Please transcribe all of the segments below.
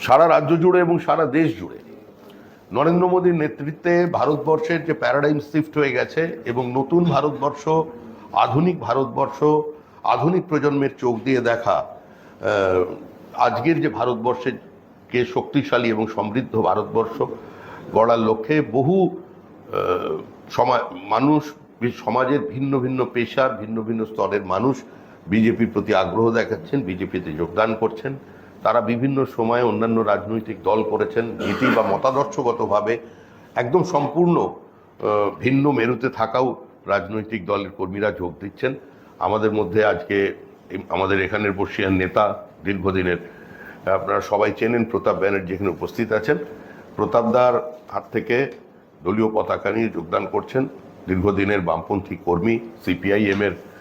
সারা রাজ্য জুড়ে এবং সারা দেশ জুড়ে নরেন্দ্র মোদীর নেতৃত্বে ভারতবর্ষের যে প্যারাডাইম শিফট হয়ে গেছে এবং নতুন ভারতবর্ষ আধুনিক ভারতবর্ষ আধুনিক প্রজন্মের চোখ দিয়ে দেখা আজকের যে ভারতবর্ষের কে শক্তিশালী এবং সমৃদ্ধ ভারতবর্ষ গড়ার লক্ষ্যে বহু আহ, সমা মানুষ সমাজের ভিন্ন ভিন্ন পেশার ভিন্ন ভিন্ন স্তরের মানুষ বিজেপির প্রতি আগ্রহ দেখাচ্ছেন, বিজেপিতে যোগদান করছেন। তারা বিভিন্ন সময়ে অন্যান্য রাজনৈতিক দল করেছেন নীতি বা মতাদর্শগতভাবে একদম সম্পূর্ণ ভিন্ন মেরুতে থাকাও রাজনৈতিক দলের কর্মীরা যোগ দিচ্ছেন। আমাদের মধ্যে আজকে আমাদের এখানের বর্ষিয়ান নেতা, দীর্ঘদিনের, আপনারা সবাই চেনেন প্রতাপ ব্যানার্জি এখানে উপস্থিত আছেন। প্রতাপদার হাত থেকে দলীয় পতাকা নিয়ে যোগদান করছেন। দীর্ঘদিনের বামপন্থী কর্মী সিপিআইএমের এর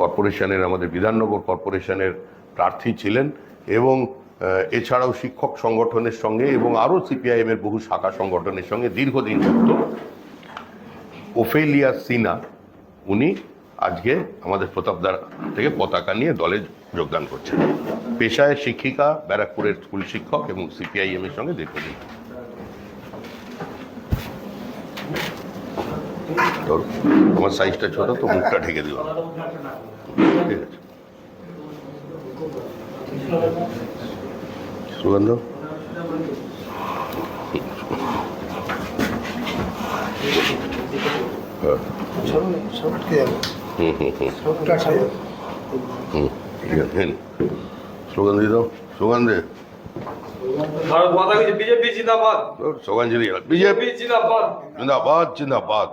কর্পোরেশনের, আমাদের বিধাননগর কর্পোরেশনের প্রার্থী ছিলেন এবং এছাড়াও শিক্ষক সংগঠনের সঙ্গে এবং আরও সিপিআইএম এর বহু শাখা সংগঠনের সঙ্গে দীর্ঘদিন যুক্ত ওফেলিয়া সিনা উনি আজকে আমাদের প্রতাপদার থেকে পতাকা নিয়ে দলে যোগদান করছেন। পেশায় শিক্ষিকা, ব্যারাকপুরের স্কুল শিক্ষক এবং সিপিআইএম এর সঙ্গে দীর্ঘদিন। তোর আমার সাইজটা ছোট তো মুখটা ঢেকে দিলাম ঠিক আছে সুগন্ধ হ্যাঁ হুম হুম হুম হুম ঠিক আছে হেন স্লোগান দিয়ে দাও স্লোগান দে ভারত মাতা কি বিজেপি জিন্দাবাদ